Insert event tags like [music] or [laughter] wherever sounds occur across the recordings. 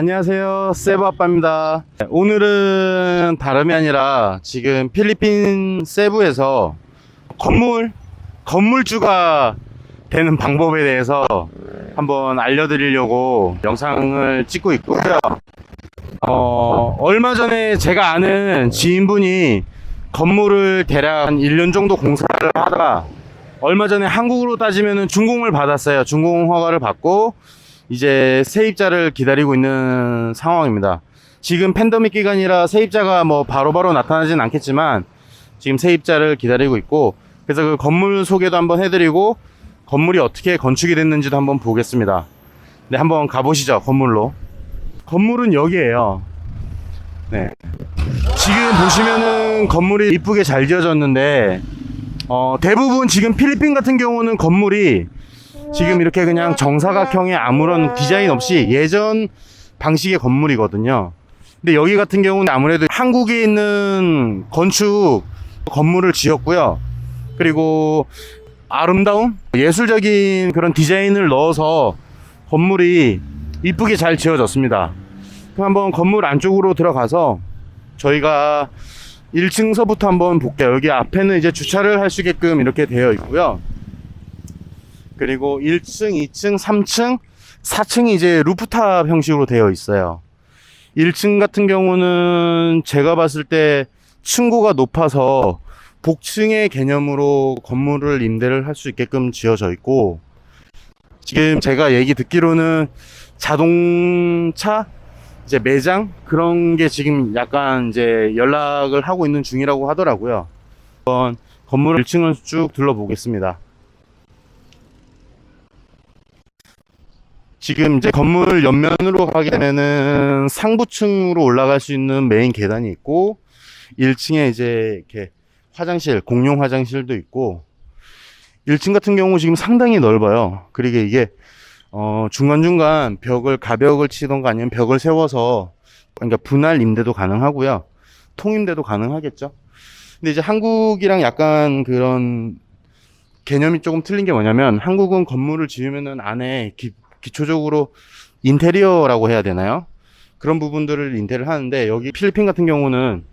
안녕하세요. 세부아빠입니다. 오늘은 다름이 아니라 지금 필리핀 세부에서 건물, 건물주가 되는 방법에 대해서 한번 알려드리려고 영상을 찍고 있고요. 어, 얼마 전에 제가 아는 지인분이 건물을 대략 한 1년 정도 공사를 하다가 얼마 전에 한국으로 따지면 준공을 받았어요. 준공 허가를 받고 이제 세입자를 기다리고 있는 상황입니다. 지금 팬데믹 기간이라 세입자가 뭐 바로바로 나타나진 않겠지만 지금 세입자를 기다리고 있고 그래서 그 건물 소개도 한번 해드리고 건물이 어떻게 건축이 됐는지도 한번 보겠습니다. 네, 한번 가보시죠. 건물로. 건물은 여기에요. 네. 지금 보시면은 건물이 이쁘게 잘 지어졌는데 어, 대부분 지금 필리핀 같은 경우는 건물이 지금 이렇게 그냥 정사각형의 아무런 디자인 없이 예전 방식의 건물이거든요. 근데 여기 같은 경우는 아무래도 한국에 있는 건축 건물을 지었고요. 그리고 아름다움, 예술적인 그런 디자인을 넣어서 건물이 이쁘게 잘 지어졌습니다. 그럼 한번 건물 안쪽으로 들어가서 저희가 1층서부터 한번 볼게요. 여기 앞에는 이제 주차를 할 수 있게끔 이렇게 되어 있고요. 그리고 1층, 2층, 3층, 4층이 이제 루프탑 형식으로 되어 있어요. 1층 같은 경우는 제가 봤을 때 층고가 높아서 복층의 개념으로 건물을 임대를 할 수 있게끔 지어져 있고 지금 제가 얘기 듣기로는 자동차 이제 매장 그런 게 지금 약간 이제 연락을 하고 있는 중이라고 하더라고요. 건물 1층을 쭉 둘러보겠습니다. 지금 이제 건물 옆면으로 가게 되면은 상부층으로 올라갈 수 있는 메인 계단이 있고 1층에 이제 이렇게 화장실, 공용 화장실도 있고 1층 같은 경우 지금 상당히 넓어요. 그리고 이게 어, 중간중간 벽을 가벽을 치던가 아니면 벽을 세워서 그러니까 분할 임대도 가능하고요. 통임대도 가능하겠죠. 근데 이제 한국이랑 약간 그런 개념이 조금 틀린 게 뭐냐면 한국은 건물을 지으면은 안에 기, 기초적으로 인테리어라고 해야 되나요? 그런 부분들을 인테리어를 하는데 여기 필리핀 같은 경우는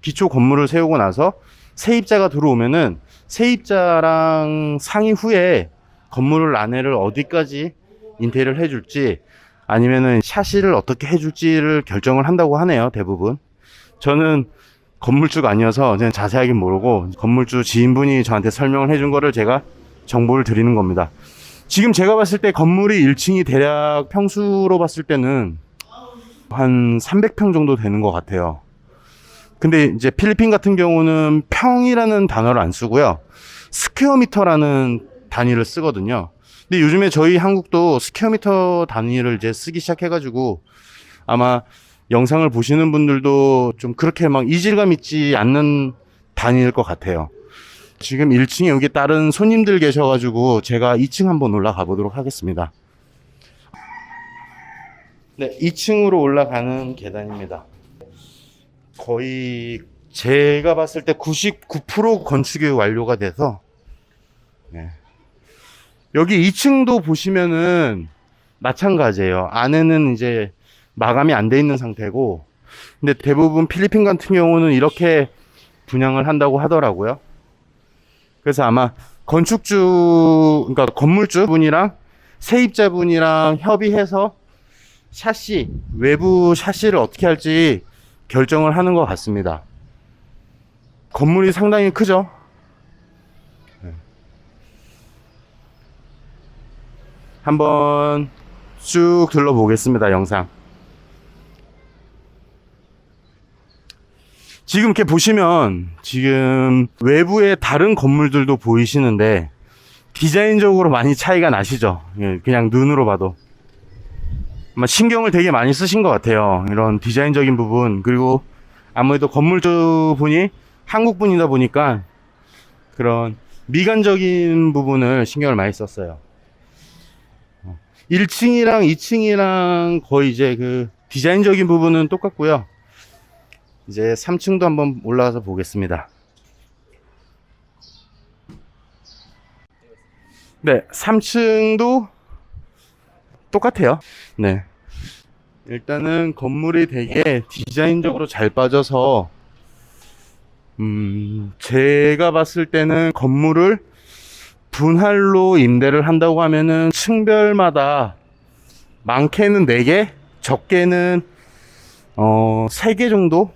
기초 건물을 세우고 나서 세입자가 들어오면은 세입자랑 상의 후에 건물을 안에를 어디까지 인테리어를 해줄지 아니면은 샤시를 어떻게 해줄지를 결정을 한다고 하네요 대부분 저는 건물주가 아니어서 그냥 자세하게 모르고 건물주 지인분이 저한테 설명을 해준 거를 제가 정보를 드리는 겁니다 지금 제가 봤을 때 건물이 1층이 대략 평수로 봤을 때는 한 300평 정도 되는 것 같아요. 근데 이제 필리핀 같은 경우는 평이라는 단어를 안 쓰고요. 스퀘어미터라는 단위를 쓰거든요. 근데 요즘에 저희 한국도 스퀘어미터 단위를 이제 쓰기 시작해가지고 아마 영상을 보시는 분들도 좀 그렇게 막 이질감 있지 않는 단위일 것 같아요. 지금 1층에 여기 다른 손님들 계셔가지고 제가 2층 한번 올라가 보도록 하겠습니다. 네, 2층으로 올라가는 계단입니다. 거의 제가 봤을 때 99% 건축이 완료가 돼서 네. 여기 2층도 보시면은 마찬가지예요. 안에는 이제 마감이 안 돼 있는 상태고, 근데 대부분 필리핀 같은 경우는 이렇게 분양을 한다고 하더라고요. 그래서 아마 건축주, 그러니까 건물주 분이랑 세입자 분이랑 협의해서 샤시, 외부 샤시를 어떻게 할지 결정을 하는 것 같습니다. 건물이 상당히 크죠? 한번 쭉 둘러보겠습니다, 영상. 지금 이렇게 보시면 지금 외부의 다른 건물들도 보이시는데 디자인적으로 많이 차이가 나시죠? 예, 그냥 눈으로 봐도. 아마 신경을 되게 많이 쓰신 것 같아요. 이런 디자인적인 부분. 그리고 아무래도 건물주 분이 한국 분이다 보니까 그런 미관적인 부분을 신경을 많이 썼어요. 1층이랑 2층이랑 거의 이제 그 디자인적인 부분은 똑같고요. 이제 3층도 한번 올라가서 보겠습니다. 네, 3층도 똑같아요. 네. 일단은 건물이 되게 디자인적으로 잘 빠져서 음, 제가 봤을 때는 건물을 분할로 임대를 한다고 하면은 층별마다 많게는 4개, 적게는 어, 3개 정도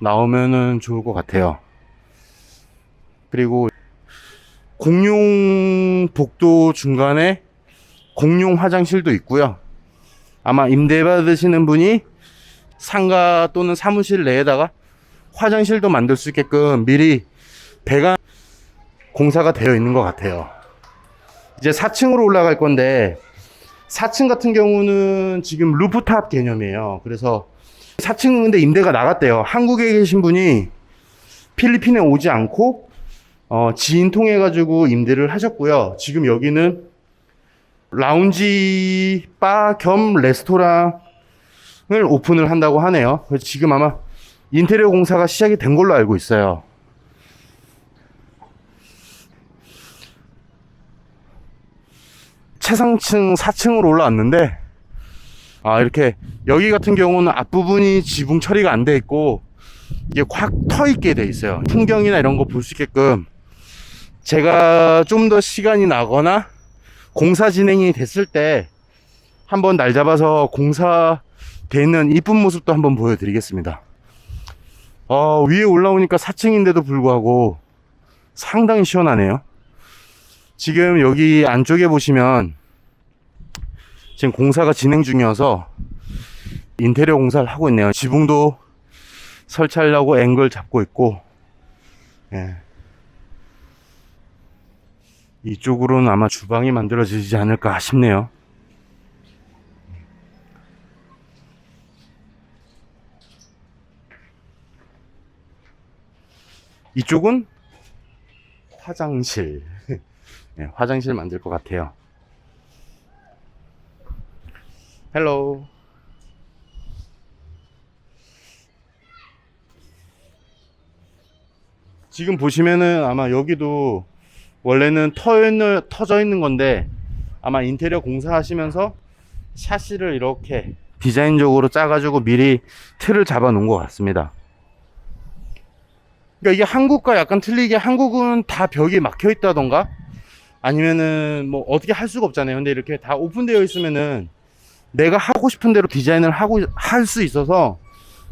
나오면은 좋을 것 같아요. 그리고 공용 복도 중간에 공용 화장실도 있고요. 아마 임대 받으시는 분이 상가 또는 사무실 내에다가 화장실도 만들 수 있게끔 미리 배관 공사가 되어 있는 것 같아요. 이제 4층으로 올라갈 건데 4층 같은 경우는 지금 루프탑 개념이에요. 그래서 4층은 근데 임대가 나갔대요. 한국에 계신 분이 필리핀에 오지 않고 어, 지인 통해 가지고 임대를 하셨고요. 지금 여기는 라운지 바 겸 레스토랑을 오픈을 한다고 하네요. 그래서 지금 아마 인테리어 공사가 시작이 된 걸로 알고 있어요. 최상층 4층으로 올라왔는데 아 이렇게 여기 같은 경우는 앞부분이 지붕 처리가 안 돼 있고 이게 확 터 있게 돼 있어요. 풍경이나 이런 거 볼 수 있게끔. 제가 좀 더 시간이 나거나 공사 진행이 됐을 때 한번 날 잡아서 공사 되는 이쁜 모습도 한번 보여드리겠습니다. 어, 위에 올라오니까 4층인데도 불구하고 상당히 시원하네요. 지금 여기 안쪽에 보시면 지금 공사가 진행 중이어서 인테리어 공사를 하고 있네요. 지붕도 설치하려고 앵글 잡고 있고, 예. 이쪽으로는 아마 주방이 만들어지지 않을까 싶네요. 이쪽은 화장실. [laughs] 예, 화장실 만들 것 같아요. 헬로. 지금 보시면은 아마 여기도 원래는 터 있는, 터져 있는 건데 아마 인테리어 공사하시면서 샤시를 이렇게 디자인적으로 짜가지고 미리 틀을 잡아 놓은 것 같습니다. 그러니까 이게 한국과 약간 틀리게 한국은 다 벽이 막혀 있다던가 아니면은 뭐 어떻게 할 수가 없잖아요. 근데 이렇게 다 오픈되어 있으면은 내가 하고 싶은 대로 디자인을 하고 할 수 있어서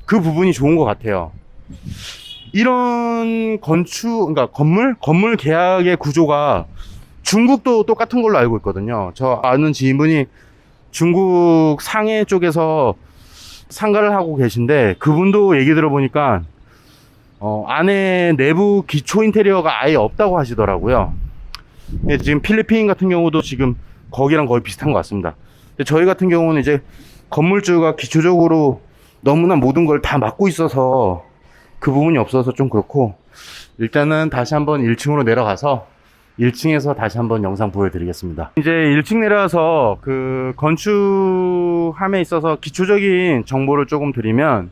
그 부분이 좋은 것 같아요. 이런 건축, 그러니까 건물, 건물 계약의 구조가 중국도 똑같은 걸로 알고 있거든요. 저 아는 지인분이 중국 상해 쪽에서 상가를 하고 계신데 그분도 얘기 들어보니까 어, 안에 내부 기초 인테리어가 아예 없다고 하시더라고요. 예, 지금 필리핀 같은 경우도 지금 거기랑 거의 비슷한 것 같습니다. 저희 같은 경우는 이제 건물주가 기초적으로 너무나 모든 걸다 막고 있어서 그 부분이 없어서 좀 그렇고 일단은 다시 한번 1층으로 내려가서 1층에서 다시 한번 영상 보여드리겠습니다. 이제 1층 내려와서 그 건축함에 있어서 기초적인 정보를 조금 드리면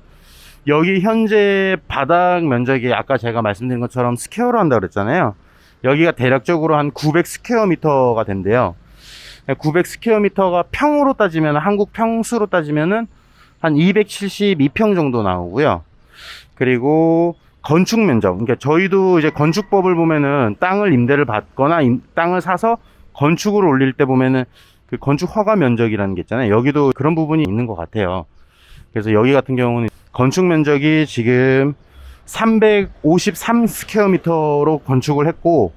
여기 현재 바닥 면적이 아까 제가 말씀드린 것처럼 스퀘어로 한다 그랬잖아요. 여기가 대략적으로 한 900 스퀘어 미터가 된대요. 900 스퀘어 미터가 평으로 따지면 한국 평수로 따지면은 한 272평 정도 나오고요. 그리고 건축 면적. 그러니까 저희도 이제 건축법을 보면은 땅을 임대를 받거나 임- 땅을 사서 건축을 올릴 때 보면은 그 건축 허가 면적이라는 게 있잖아요. 여기도 그런 부분이 있는 것 같아요. 그래서 여기 같은 경우는 건축 면적이 지금 353 스퀘어 미터로 건축을 했고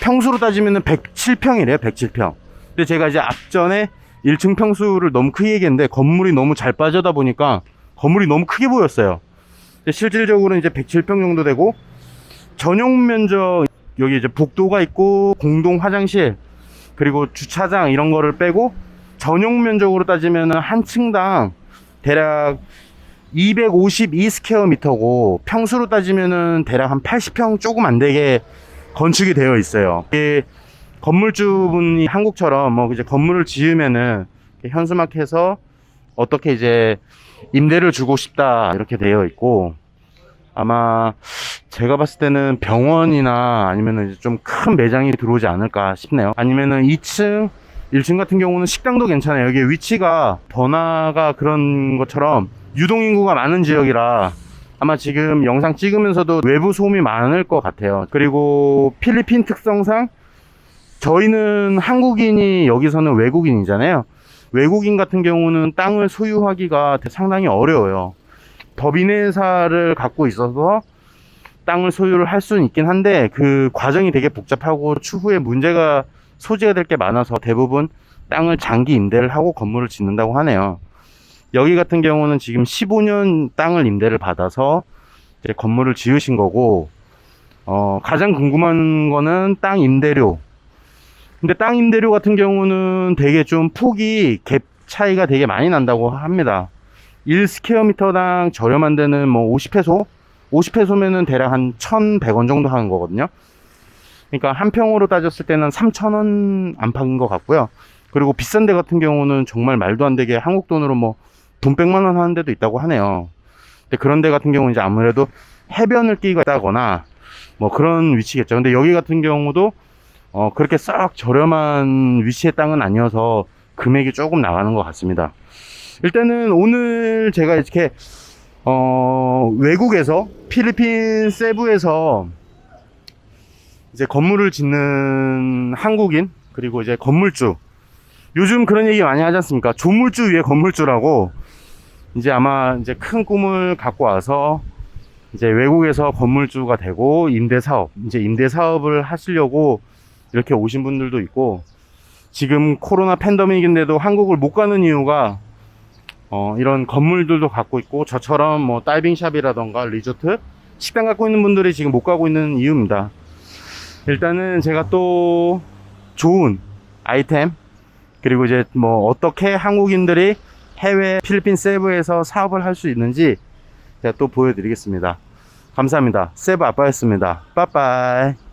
평수로 따지면은 107평이래요. 107평. 근데 제가 이제 앞전에 1층 평수를 너무 크게 얘기했는데 건물이 너무 잘 빠져다 보니까 건물이 너무 크게 보였어요. 근데 실질적으로 이제 107평 정도 되고 전용 면적 여기 이제 복도가 있고 공동 화장실 그리고 주차장 이런 거를 빼고 전용 면적으로 따지면은 한 층당 대략 252 스퀘어 미터고 평수로 따지면은 대략 한 80평 조금 안 되게 건축이 되어 있어요. 이게 건물주분이 한국처럼 뭐 이제 건물을 지으면은 현수막해서 어떻게 이제 임대를 주고 싶다 이렇게 되어 있고 아마 제가 봤을 때는 병원이나 아니면은 좀 큰 매장이 들어오지 않을까 싶네요. 아니면은 2층 1층 같은 경우는 식당도 괜찮아요. 여기 위치가 번화가 그런 것처럼 유동인구가 많은 지역이라 아마 지금 영상 찍으면서도 외부 소음이 많을 것 같아요. 그리고 필리핀 특성상 저희는 한국인이 여기서는 외국인이잖아요. 외국인 같은 경우는 땅을 소유하기가 상당히 어려워요. 법인회사를 갖고 있어서 땅을 소유를 할 수는 있긴 한데 그 과정이 되게 복잡하고 추후에 문제가 소지가 될 게 많아서 대부분 땅을 장기 임대를 하고 건물을 짓는다고 하네요. 여기 같은 경우는 지금 15년 땅을 임대를 받아서 이제 건물을 지으신 거고 어, 가장 궁금한 거는 땅 임대료. 근데 땅 임대료 같은 경우는 되게 좀 폭이 갭 차이가 되게 많이 난다고 합니다. 1스퀘어미터당 저렴한 데는 뭐 50페소? 50페소면은 대략 한 1,100원 정도 하는 거거든요. 그러니까 한 평으로 따졌을 때는 3,000원 안팎인 것 같고요. 그리고 비싼 데 같은 경우는 정말 말도 안 되게 한국 돈으로 뭐 돈 100만 원 하는 데도 있다고 하네요. 근데 그런 데 같은 경우는 이제 아무래도 해변을 끼고 있다거나 뭐 그런 위치겠죠. 근데 여기 같은 경우도 어 그렇게 싹 저렴한 위치의 땅은 아니어서 금액이 조금 나가는 것 같습니다. 일단은 오늘 제가 이렇게 어 외국에서 필리핀 세부에서 이제 건물을 짓는 한국인 그리고 이제 건물주 요즘 그런 얘기 많이 하지 않습니까? 조물주 위에 건물주라고 이제 아마 이제 큰 꿈을 갖고 와서 이제 외국에서 건물주가 되고 임대 사업 이제 임대 사업을 하시려고 이렇게 오신 분들도 있고 지금 코로나 팬데믹인데도 한국을 못 가는 이유가 어, 이런 건물들도 갖고 있고 저처럼 뭐 다이빙샵이라던가 리조트 식당 갖고 있는 분들이 지금 못 가고 있는 이유입니다. 일단은 제가 또 좋은 아이템 그리고 이제 뭐 어떻게 한국인들이 해외 필리핀 세부에서 사업을 할 수 있는지 제가 또 보여드리겠습니다. 감사합니다. 세부 아빠였습니다. 빠빠이.